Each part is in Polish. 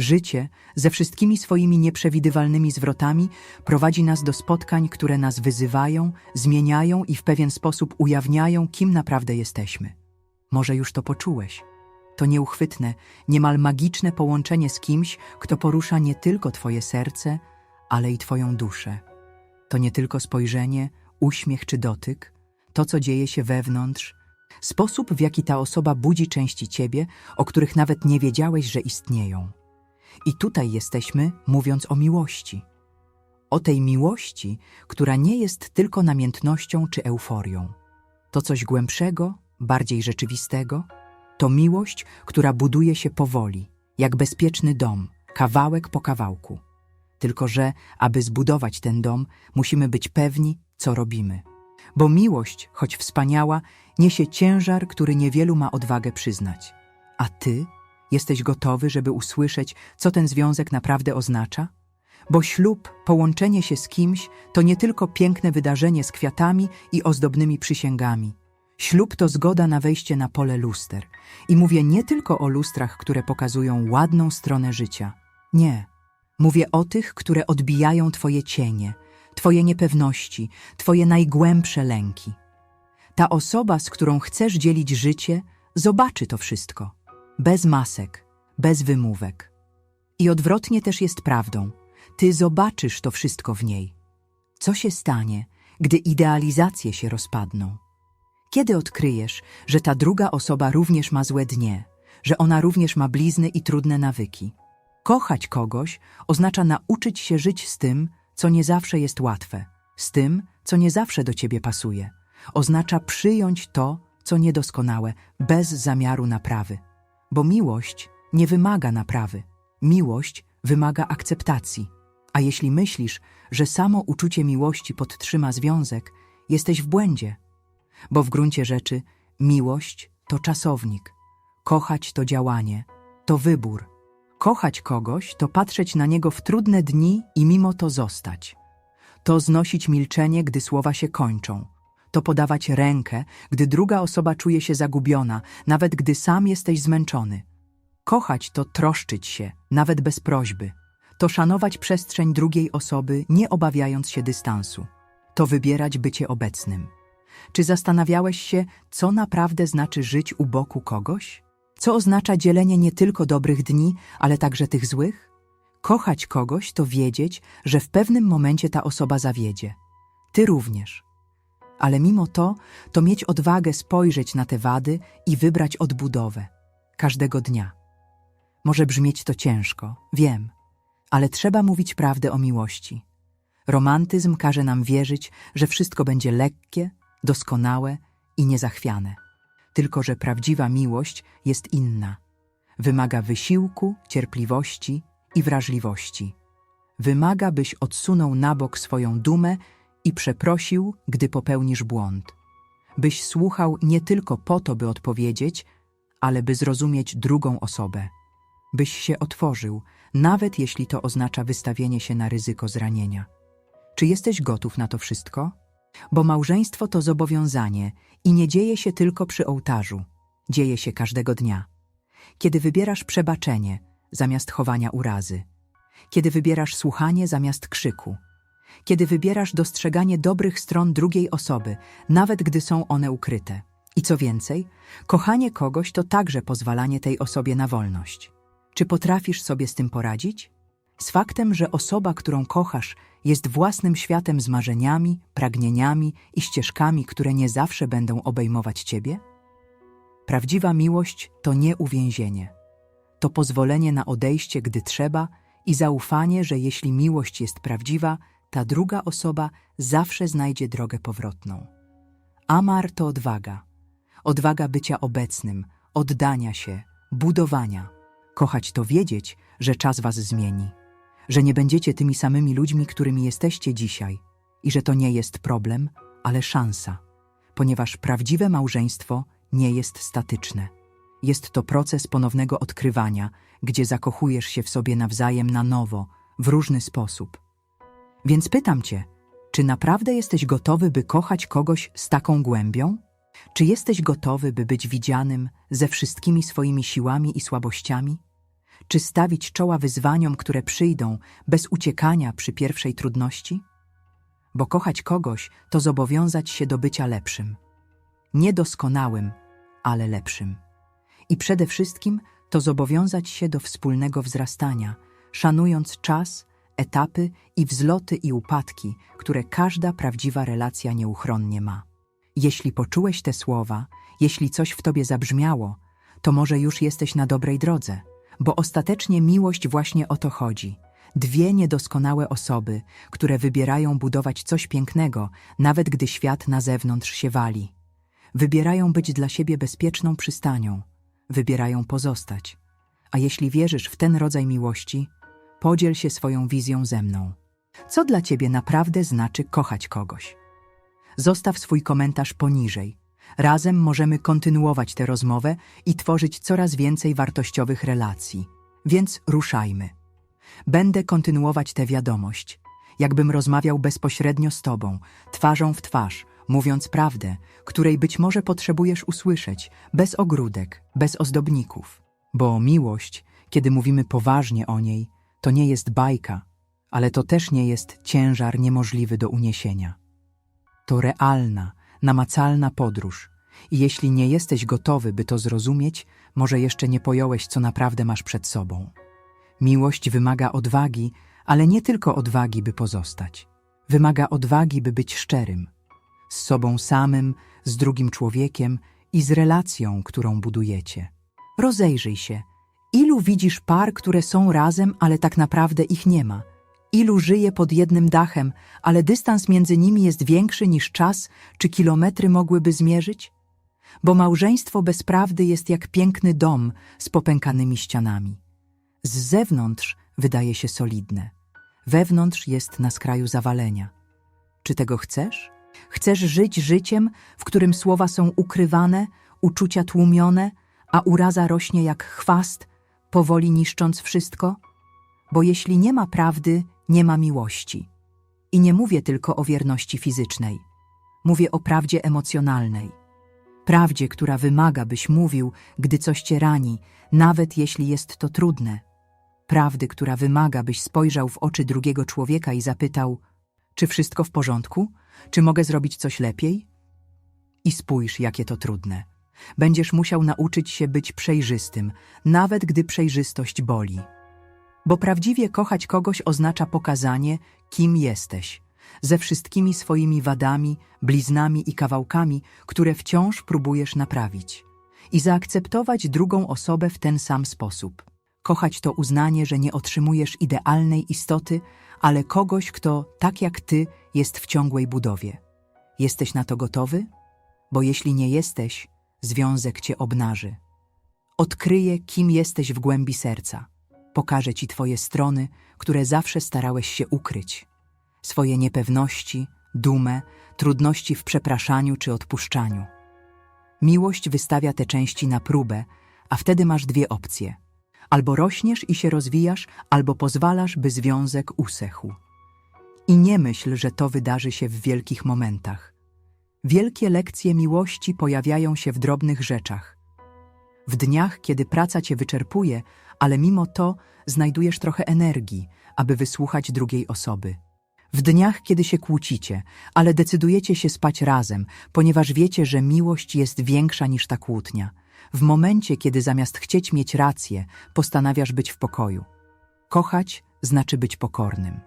Życie, ze wszystkimi swoimi nieprzewidywalnymi zwrotami, prowadzi nas do spotkań, które nas wyzywają, zmieniają i w pewien sposób ujawniają, kim naprawdę jesteśmy. Może już to poczułeś. To nieuchwytne, niemal magiczne połączenie z kimś, kto porusza nie tylko Twoje serce, ale i Twoją duszę. To nie tylko spojrzenie, uśmiech czy dotyk, to co dzieje się wewnątrz, sposób w jaki ta osoba budzi części Ciebie, o których nawet nie wiedziałeś, że istnieją. I tutaj jesteśmy, mówiąc o miłości. O tej miłości, która nie jest tylko namiętnością czy euforią. To coś głębszego, bardziej rzeczywistego. To miłość, która buduje się powoli, jak bezpieczny dom, kawałek po kawałku. Tylko że, aby zbudować ten dom, musimy być pewni, co robimy. Bo miłość, choć wspaniała, niesie ciężar, który niewielu ma odwagę przyznać. A ty jesteś gotowy, żeby usłyszeć, co ten związek naprawdę oznacza? Bo ślub, połączenie się z kimś, to nie tylko piękne wydarzenie z kwiatami i ozdobnymi przysięgami. Ślub to zgoda na wejście na pole luster. I mówię nie tylko o lustrach, które pokazują ładną stronę życia. Nie. Mówię o tych, które odbijają Twoje cienie, Twoje niepewności, Twoje najgłębsze lęki. Ta osoba, z którą chcesz dzielić życie, zobaczy to wszystko. Bez masek, bez wymówek. I odwrotnie też jest prawdą. Ty zobaczysz to wszystko w niej. Co się stanie, gdy idealizacje się rozpadną? Kiedy odkryjesz, że ta druga osoba również ma złe dnie, że ona również ma blizny i trudne nawyki? Kochać kogoś oznacza nauczyć się żyć z tym, co nie zawsze jest łatwe, z tym, co nie zawsze do ciebie pasuje. Oznacza przyjąć to, co niedoskonałe, bez zamiaru naprawy. Bo miłość nie wymaga naprawy. Miłość wymaga akceptacji. A jeśli myślisz, że samo uczucie miłości podtrzyma związek, jesteś w błędzie. Bo w gruncie rzeczy miłość to czasownik. Kochać to działanie, to wybór. Kochać kogoś to patrzeć na niego w trudne dni i mimo to zostać. To znosić milczenie, gdy słowa się kończą. To podawać rękę, gdy druga osoba czuje się zagubiona, nawet gdy sam jesteś zmęczony. Kochać to troszczyć się, nawet bez prośby. To szanować przestrzeń drugiej osoby, nie obawiając się dystansu. To wybierać bycie obecnym. Czy zastanawiałeś się, co naprawdę znaczy żyć u boku kogoś? Co oznacza dzielenie nie tylko dobrych dni, ale także tych złych? Kochać kogoś to wiedzieć, że w pewnym momencie ta osoba zawiedzie. Ty również. Ale mimo to, to mieć odwagę spojrzeć na te wady i wybrać odbudowę. Każdego dnia. Może brzmieć to ciężko, wiem, ale trzeba mówić prawdę o miłości. Romantyzm każe nam wierzyć, że wszystko będzie lekkie, doskonałe i niezachwiane. Tylko, że prawdziwa miłość jest inna. Wymaga wysiłku, cierpliwości i wrażliwości. Wymaga, byś odsunął na bok swoją dumę i przeprosił, gdy popełnisz błąd. Byś słuchał nie tylko po to, by odpowiedzieć, ale by zrozumieć drugą osobę. Byś się otworzył, nawet jeśli to oznacza wystawienie się na ryzyko zranienia. Czy jesteś gotów na to wszystko? Bo małżeństwo to zobowiązanie i nie dzieje się tylko przy ołtarzu, dzieje się każdego dnia. Kiedy wybierasz przebaczenie zamiast chowania urazy, kiedy wybierasz słuchanie zamiast krzyku, kiedy wybierasz dostrzeganie dobrych stron drugiej osoby, nawet gdy są one ukryte. I co więcej, kochanie kogoś to także pozwalanie tej osobie na wolność. Czy potrafisz sobie z tym poradzić? Z faktem, że osoba, którą kochasz, jest własnym światem z marzeniami, pragnieniami i ścieżkami, które nie zawsze będą obejmować ciebie? Prawdziwa miłość to nie uwięzienie. To pozwolenie na odejście, gdy trzeba, i zaufanie, że jeśli miłość jest prawdziwa, ta druga osoba zawsze znajdzie drogę powrotną. Amar to odwaga. Odwaga bycia obecnym, oddania się, budowania. Kochać to wiedzieć, że czas was zmieni że nie będziecie tymi samymi ludźmi, którymi jesteście dzisiaj i że to nie jest problem, ale szansa, ponieważ prawdziwe małżeństwo nie jest statyczne. Jest to proces ponownego odkrywania, gdzie zakochujesz się w sobie nawzajem na nowo, w różny sposób. Więc pytam cię, czy naprawdę jesteś gotowy, by kochać kogoś z taką głębią? Czy jesteś gotowy, by być widzianym ze wszystkimi swoimi siłami i słabościami? Czy stawić czoła wyzwaniom, które przyjdą, bez uciekania przy pierwszej trudności? Bo kochać kogoś to zobowiązać się do bycia lepszym. Nie doskonałym, ale lepszym. I przede wszystkim to zobowiązać się do wspólnego wzrastania, szanując czas, etapy i wzloty i upadki, które każda prawdziwa relacja nieuchronnie ma. Jeśli poczułeś te słowa, jeśli coś w tobie zabrzmiało, to może już jesteś na dobrej drodze, bo ostatecznie miłość właśnie o to chodzi. Dwie niedoskonałe osoby, które wybierają budować coś pięknego, nawet gdy świat na zewnątrz się wali. Wybierają być dla siebie bezpieczną przystanią, wybierają pozostać. A jeśli wierzysz w ten rodzaj miłości, podziel się swoją wizją ze mną. Co dla ciebie naprawdę znaczy kochać kogoś? Zostaw swój komentarz poniżej. Razem możemy kontynuować tę rozmowę i tworzyć coraz więcej wartościowych relacji. Więc ruszajmy. Będę kontynuować tę wiadomość, jakbym rozmawiał bezpośrednio z Tobą, twarzą w twarz, mówiąc prawdę, której być może potrzebujesz usłyszeć, bez ogródek, bez ozdobników. Bo miłość, kiedy mówimy poważnie o niej, to nie jest bajka, ale to też nie jest ciężar niemożliwy do uniesienia. To realna, namacalna podróż. I jeśli nie jesteś gotowy, by to zrozumieć, może jeszcze nie pojąłeś, co naprawdę masz przed sobą. Miłość wymaga odwagi, ale nie tylko odwagi, by pozostać. Wymaga odwagi, by być szczerym. Z sobą samym, z drugim człowiekiem i z relacją, którą budujecie. Rozejrzyj się. Ilu widzisz par, które są razem, ale tak naprawdę ich nie ma? Ilu żyje pod jednym dachem, ale dystans między nimi jest większy niż czas czy kilometry mogłyby zmierzyć? Bo małżeństwo bez prawdy jest jak piękny dom z popękanymi ścianami. Z zewnątrz wydaje się solidne, wewnątrz jest na skraju zawalenia. Czy tego chcesz? Chcesz żyć życiem, w którym słowa są ukrywane, uczucia tłumione, a uraza rośnie jak chwast, powoli niszcząc wszystko? Bo jeśli nie ma prawdy, nie ma miłości. I nie mówię tylko o wierności fizycznej. Mówię o prawdzie emocjonalnej. Prawdzie, która wymaga, byś mówił, gdy coś cię rani, nawet jeśli jest to trudne. Prawdy, która wymaga, byś spojrzał w oczy drugiego człowieka i zapytał: Czy wszystko w porządku? Czy mogę zrobić coś lepiej? I spójrz, jakie to trudne. Będziesz musiał nauczyć się być przejrzystym, nawet gdy przejrzystość boli. Bo prawdziwie kochać kogoś oznacza pokazanie, kim jesteś, ze wszystkimi swoimi wadami, bliznami i kawałkami, które wciąż próbujesz naprawić. I zaakceptować drugą osobę w ten sam sposób. Kochać to uznanie, że nie otrzymujesz idealnej istoty, ale kogoś, kto, tak jak ty, jest w ciągłej budowie. Jesteś na to gotowy? Bo jeśli nie jesteś, związek cię obnaży. Odkryje, kim jesteś w głębi serca. Pokaże ci twoje strony, które zawsze starałeś się ukryć. Swoje niepewności, dumę, trudności w przepraszaniu czy odpuszczaniu. Miłość wystawia te części na próbę, a wtedy masz dwie opcje. Albo rośniesz i się rozwijasz, albo pozwalasz, by związek usechł. I nie myśl, że to wydarzy się w wielkich momentach. Wielkie lekcje miłości pojawiają się w drobnych rzeczach. W dniach, kiedy praca cię wyczerpuje, ale mimo to znajdujesz trochę energii, aby wysłuchać drugiej osoby. W dniach, kiedy się kłócicie, ale decydujecie się spać razem, ponieważ wiecie, że miłość jest większa niż ta kłótnia. W momencie, kiedy zamiast chcieć mieć rację, postanawiasz być w pokoju. Kochać znaczy być pokornym.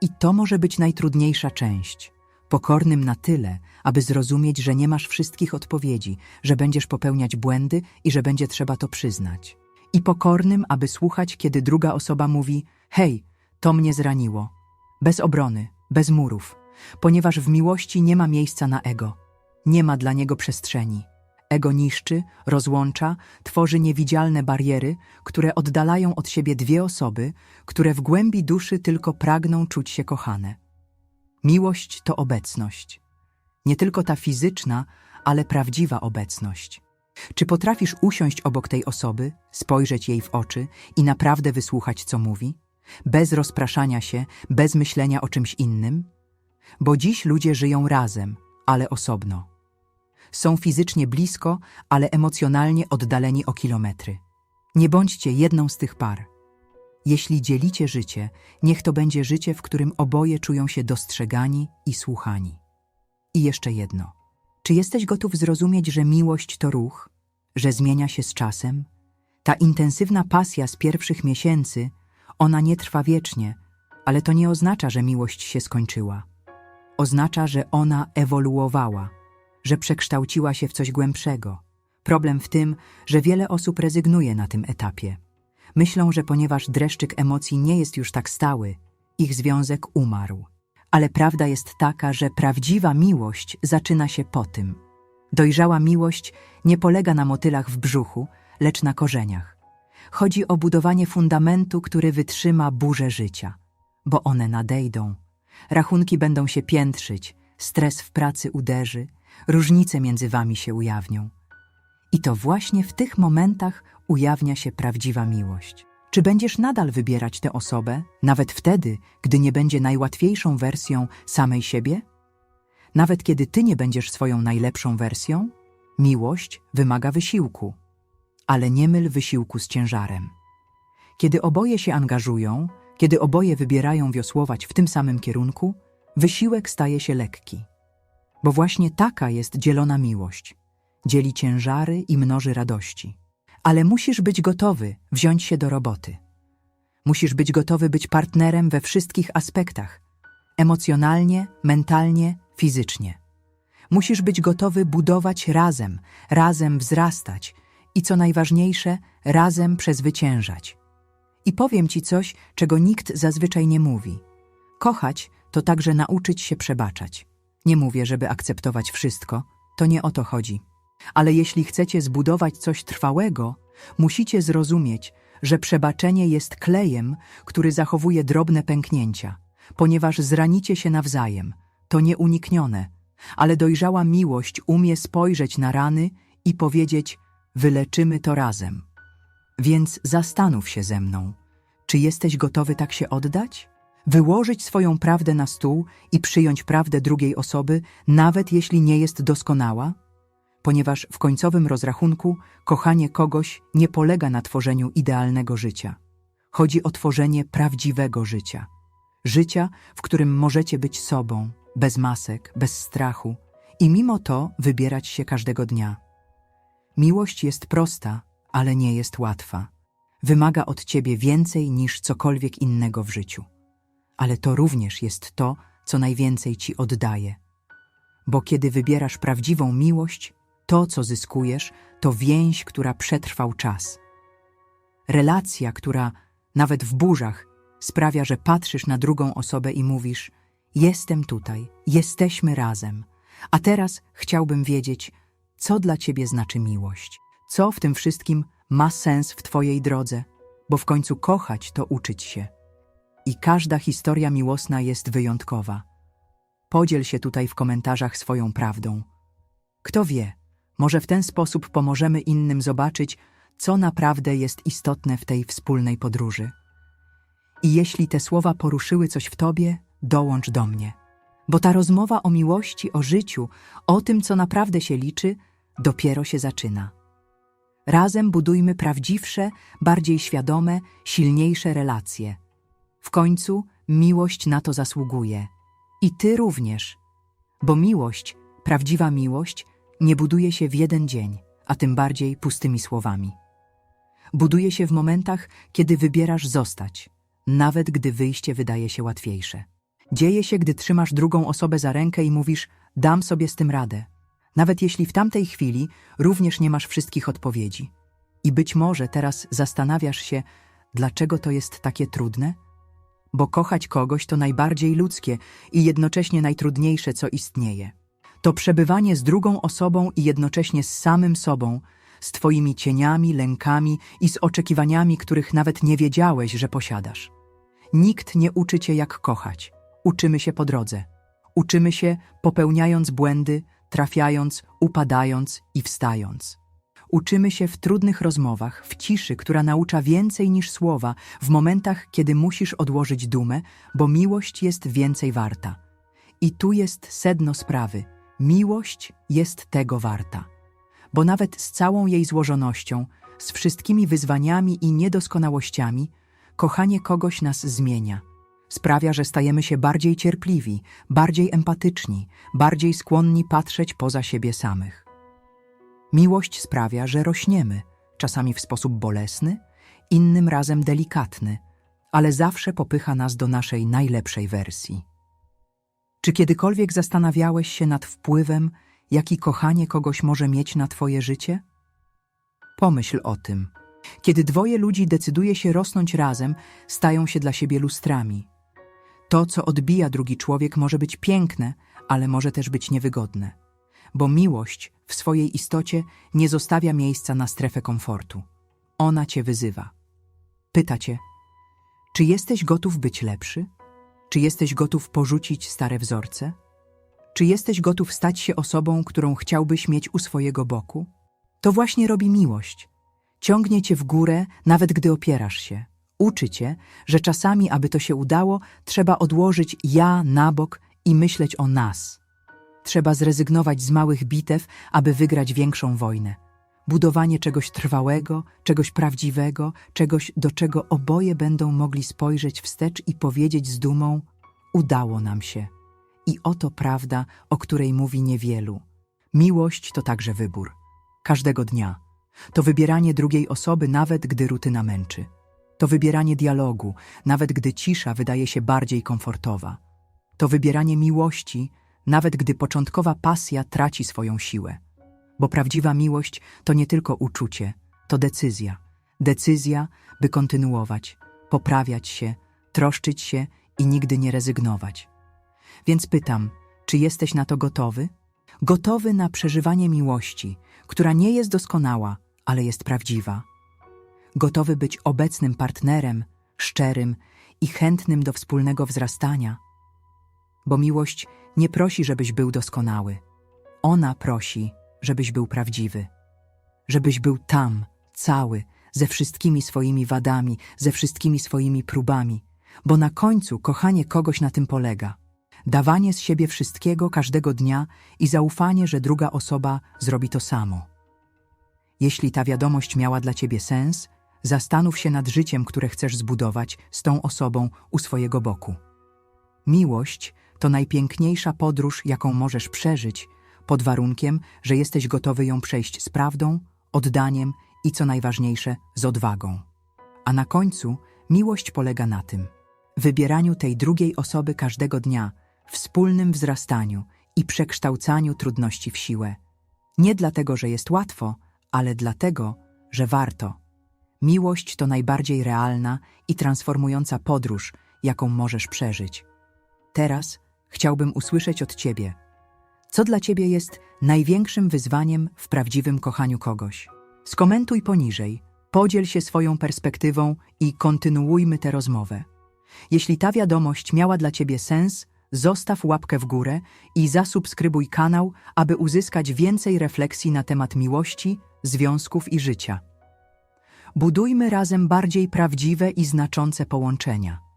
I to może być najtrudniejsza część. Pokornym na tyle, aby zrozumieć, że nie masz wszystkich odpowiedzi, że będziesz popełniać błędy i że będzie trzeba to przyznać. I pokornym, aby słuchać, kiedy druga osoba mówi: Hej, to mnie zraniło. Bez obrony, bez murów, ponieważ w miłości nie ma miejsca na ego. Nie ma dla niego przestrzeni. Ego niszczy, rozłącza, tworzy niewidzialne bariery, które oddalają od siebie dwie osoby, które w głębi duszy tylko pragną czuć się kochane. Miłość to obecność. Nie tylko ta fizyczna, ale prawdziwa obecność. Czy potrafisz usiąść obok tej osoby, spojrzeć jej w oczy i naprawdę wysłuchać, co mówi? Bez rozpraszania się, bez myślenia o czymś innym? Bo dziś ludzie żyją razem, ale osobno. Są fizycznie blisko, ale emocjonalnie oddaleni o kilometry. Nie bądźcie jedną z tych par. Jeśli dzielicie życie, niech to będzie życie, w którym oboje czują się dostrzegani i słuchani. I jeszcze jedno. Czy jesteś gotów zrozumieć, że miłość to ruch, że zmienia się z czasem? Ta intensywna pasja z pierwszych miesięcy, ona nie trwa wiecznie, ale to nie oznacza, że miłość się skończyła. Oznacza, że ona ewoluowała, że przekształciła się w coś głębszego. Problem w tym, że wiele osób rezygnuje na tym etapie. Myślą, że ponieważ dreszczyk emocji nie jest już tak stały, ich związek umarł. Ale prawda jest taka, że prawdziwa miłość zaczyna się po tym. Dojrzała miłość nie polega na motylach w brzuchu, lecz na korzeniach. Chodzi o budowanie fundamentu, który wytrzyma burzę życia, bo one nadejdą. Rachunki będą się piętrzyć, stres w pracy uderzy, różnice między wami się ujawnią. I to właśnie w tych momentach ujawnia się prawdziwa miłość. Czy będziesz nadal wybierać tę osobę, nawet wtedy, gdy nie będzie najłatwiejszą wersją samej siebie? Nawet kiedy ty nie będziesz swoją najlepszą wersją? Miłość wymaga wysiłku, ale nie myl wysiłku z ciężarem. Kiedy oboje się angażują, kiedy oboje wybierają wiosłować w tym samym kierunku, wysiłek staje się lekki. Bo właśnie taka jest dzielona miłość. Dzieli ciężary i mnoży radości. Ale musisz być gotowy wziąć się do roboty. Musisz być gotowy być partnerem we wszystkich aspektach emocjonalnie, mentalnie, fizycznie. Musisz być gotowy budować razem, razem wzrastać i co najważniejsze, razem przezwyciężać. I powiem ci coś, czego nikt zazwyczaj nie mówi. Kochać to także nauczyć się przebaczać. Nie mówię, żeby akceptować wszystko, to nie o to chodzi. Ale jeśli chcecie zbudować coś trwałego, musicie zrozumieć, że przebaczenie jest klejem, który zachowuje drobne pęknięcia, ponieważ zranicie się nawzajem. To nieuniknione, ale dojrzała miłość umie spojrzeć na rany i powiedzieć: Wyleczymy to razem. Więc zastanów się ze mną, czy jesteś gotowy tak się oddać? Wyłożyć swoją prawdę na stół i przyjąć prawdę drugiej osoby, nawet jeśli nie jest doskonała? Ponieważ w końcowym rozrachunku kochanie kogoś nie polega na tworzeniu idealnego życia. Chodzi o tworzenie prawdziwego życia. Życia, w którym możecie być sobą, bez masek, bez strachu i mimo to wybierać się każdego dnia. Miłość jest prosta, ale nie jest łatwa. Wymaga od ciebie więcej niż cokolwiek innego w życiu. Ale to również jest to, co najwięcej ci oddaje. Bo kiedy wybierasz prawdziwą miłość, to, co zyskujesz, to więź, która przetrwał czas. Relacja, która nawet w burzach sprawia, że patrzysz na drugą osobę i mówisz: Jestem tutaj, jesteśmy razem. A teraz chciałbym wiedzieć, co dla ciebie znaczy miłość, co w tym wszystkim ma sens w twojej drodze, bo w końcu kochać to uczyć się. I każda historia miłosna jest wyjątkowa. Podziel się tutaj w komentarzach swoją prawdą. Kto wie, może w ten sposób pomożemy innym zobaczyć, co naprawdę jest istotne w tej wspólnej podróży. I jeśli te słowa poruszyły coś w tobie, dołącz do mnie. Bo ta rozmowa o miłości, o życiu, o tym, co naprawdę się liczy, dopiero się zaczyna. Razem budujmy prawdziwsze, bardziej świadome, silniejsze relacje. W końcu miłość na to zasługuje. I ty również. Bo miłość, prawdziwa miłość, nie buduje się w jeden dzień, a tym bardziej pustymi słowami. Buduje się w momentach, kiedy wybierasz zostać, nawet gdy wyjście wydaje się łatwiejsze. Dzieje się, gdy trzymasz drugą osobę za rękę i mówisz: Dam sobie z tym radę. Nawet jeśli w tamtej chwili również nie masz wszystkich odpowiedzi. I być może teraz zastanawiasz się, dlaczego to jest takie trudne? Bo kochać kogoś to najbardziej ludzkie i jednocześnie najtrudniejsze, co istnieje. To przebywanie z drugą osobą i jednocześnie z samym sobą, z Twoimi cieniami, lękami i z oczekiwaniami, których nawet nie wiedziałeś, że posiadasz. Nikt nie uczy Cię, jak kochać. Uczymy się po drodze. Uczymy się popełniając błędy, trafiając, upadając i wstając. Uczymy się w trudnych rozmowach, w ciszy, która naucza więcej niż słowa, w momentach, kiedy musisz odłożyć dumę, bo miłość jest więcej warta. I tu jest sedno sprawy – Miłość jest tego warta, bo nawet z całą jej złożonością z wszystkimi wyzwaniami i niedoskonałościami, kochanie kogoś nas zmienia. Sprawia, że stajemy się bardziej cierpliwi, bardziej empatyczni, bardziej skłonni patrzeć poza siebie samych. Miłość sprawia, że rośniemy, czasami w sposób bolesny, innym razem delikatny, ale zawsze popycha nas do naszej najlepszej wersji. Czy kiedykolwiek zastanawiałeś się nad wpływem, jaki kochanie kogoś może mieć na Twoje życie? Pomyśl o tym. Kiedy dwoje ludzi decyduje się rosnąć razem, stają się dla siebie lustrami. To, co odbija drugi człowiek, może być piękne, ale może też być niewygodne. Bo miłość w swojej istocie nie zostawia miejsca na strefę komfortu. Ona cię wyzywa. Pyta cię, czy jesteś gotów być lepszy? Czy jesteś gotów porzucić stare wzorce? Czy jesteś gotów stać się osobą, którą chciałbyś mieć u swojego boku? To właśnie robi miłość. Ciągnie cię w górę, nawet gdy opierasz się. Uczy cię, że czasami, aby to się udało, trzeba odłożyć ja na bok i myśleć o nas. Trzeba zrezygnować z małych bitew, aby wygrać większą wojnę. Budowanie czegoś trwałego, czegoś prawdziwego, czegoś, do czego oboje będą mogli spojrzeć wstecz i powiedzieć z dumą: Udało nam się. I oto prawda, o której mówi niewielu. Miłość to także wybór. Każdego dnia. To wybieranie drugiej osoby, nawet gdy rutyna męczy. To wybieranie dialogu, nawet gdy cisza wydaje się bardziej komfortowa. To wybieranie miłości, nawet gdy początkowa pasja traci swoją siłę. Bo prawdziwa miłość to nie tylko uczucie, to decyzja. Decyzja, by kontynuować, poprawiać się, troszczyć się i nigdy nie rezygnować. Więc pytam, czy jesteś na to gotowy? Gotowy na przeżywanie miłości, która nie jest doskonała, ale jest prawdziwa. Gotowy być obecnym partnerem, szczerym i chętnym do wspólnego wzrastania. Bo miłość nie prosi, żebyś był doskonały. Ona prosi, żebyś był prawdziwy. Żebyś był tam, cały, ze wszystkimi swoimi wadami, ze wszystkimi swoimi próbami. Bo na końcu kochanie kogoś na tym polega. Dawanie z siebie wszystkiego każdego dnia i zaufanie, że druga osoba zrobi to samo. Jeśli ta wiadomość miała dla ciebie sens, zastanów się nad życiem, które chcesz zbudować z tą osobą u swojego boku. Miłość to najpiękniejsza podróż, jaką możesz przeżyć, pod warunkiem, że jesteś gotowy ją przejść z prawdą, oddaniem i co najważniejsze, z odwagą. A na końcu miłość polega na tym wybieraniu tej drugiej osoby każdego dnia, wspólnym wzrastaniu i przekształcaniu trudności w siłę. Nie dlatego, że jest łatwo, ale dlatego, że warto. Miłość to najbardziej realna i transformująca podróż, jaką możesz przeżyć. Teraz chciałbym usłyszeć od Ciebie, co dla Ciebie jest największym wyzwaniem w prawdziwym kochaniu kogoś. Skomentuj poniżej, podziel się swoją perspektywą i kontynuujmy tę rozmowę. Jeśli ta wiadomość miała dla Ciebie sens, zostaw łapkę w górę i zasubskrybuj kanał, aby uzyskać więcej refleksji na temat miłości, związków i życia. Budujmy razem bardziej prawdziwe i znaczące połączenia.